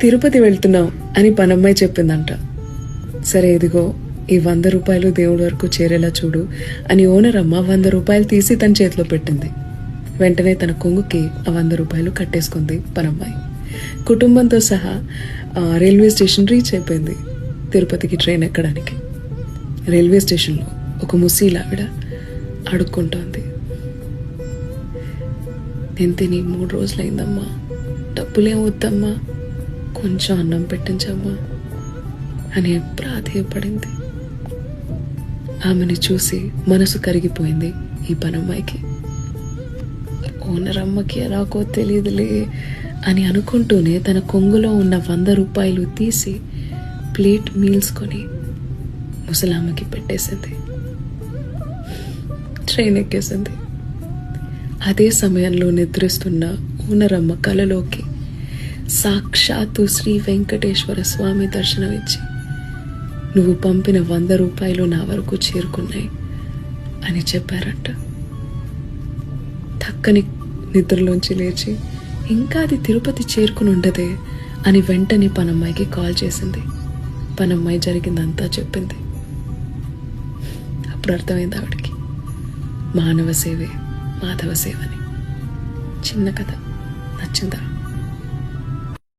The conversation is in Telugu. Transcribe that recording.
తిరుపతి వెళ్తున్నాం అని పనమ్మాయి చెప్పిందంట. సరే ఇదిగో ఈ వంద రూపాయలు దేవుడి వరకు చేరేలా చూడు అని ఓనర్ అమ్మ వంద రూపాయలు తీసి తన చేతిలో పెట్టింది. వెంటనే తన కొంగుకి ఆ వంద రూపాయలు కట్టేసుకుంది పనమ్మాయి. కుటుంబంతో సహా రైల్వే స్టేషన్ రీచ్ అయిపోయింది తిరుపతికి ట్రైన్ ఎక్కడానికి. రైల్వే స్టేషన్లో ఒక ముసీలావిడ అడుక్కుంటోంది. నేను తిని మూడు రోజులైందమ్మా. డబ్బులేం వద్దమ్మా. కొంచెం అన్నం పెట్టించమ్మా అని ప్రాధేయపడింది. ఆమెని చూసి మనసు కరిగిపోయింది ఈ పనమ్మాయికి. ఓనర్ అమ్మకి ఎలాగో తెలియదులే అని అనుకుంటూనే తన కొంగులో ఉన్న వంద రూపాయలు తీసి ప్లేట్ మీల్స్ కొని ముసలామ్మకి పెట్టేసింది. ట్రైన్ ఎక్కేసింది. అదే సమయంలో నిద్రిస్తున్న ఓనరమ్మ కలలోకి సాక్షాత్తు శ్రీ వెంకటేశ్వర స్వామి దర్శనమిచ్చి నువ్వు పంపిన వంద రూపాయలు నా వరకు చేరుకున్నాయి అని చెప్పారంట. తక్కని నిద్రలోంచి లేచి ఇంకా అది తిరుపతి చేరుకుని ఉండదే అని వెంటనే పనమ్మాయికి కాల్ చేసింది. పనమ్మాయి జరిగిందంతా చెప్పింది. అప్పుడు అర్థమైంది ఆవిడకి. మానవ సేవే మాధవ సేవని. చిన్న కథ నచ్చిందా?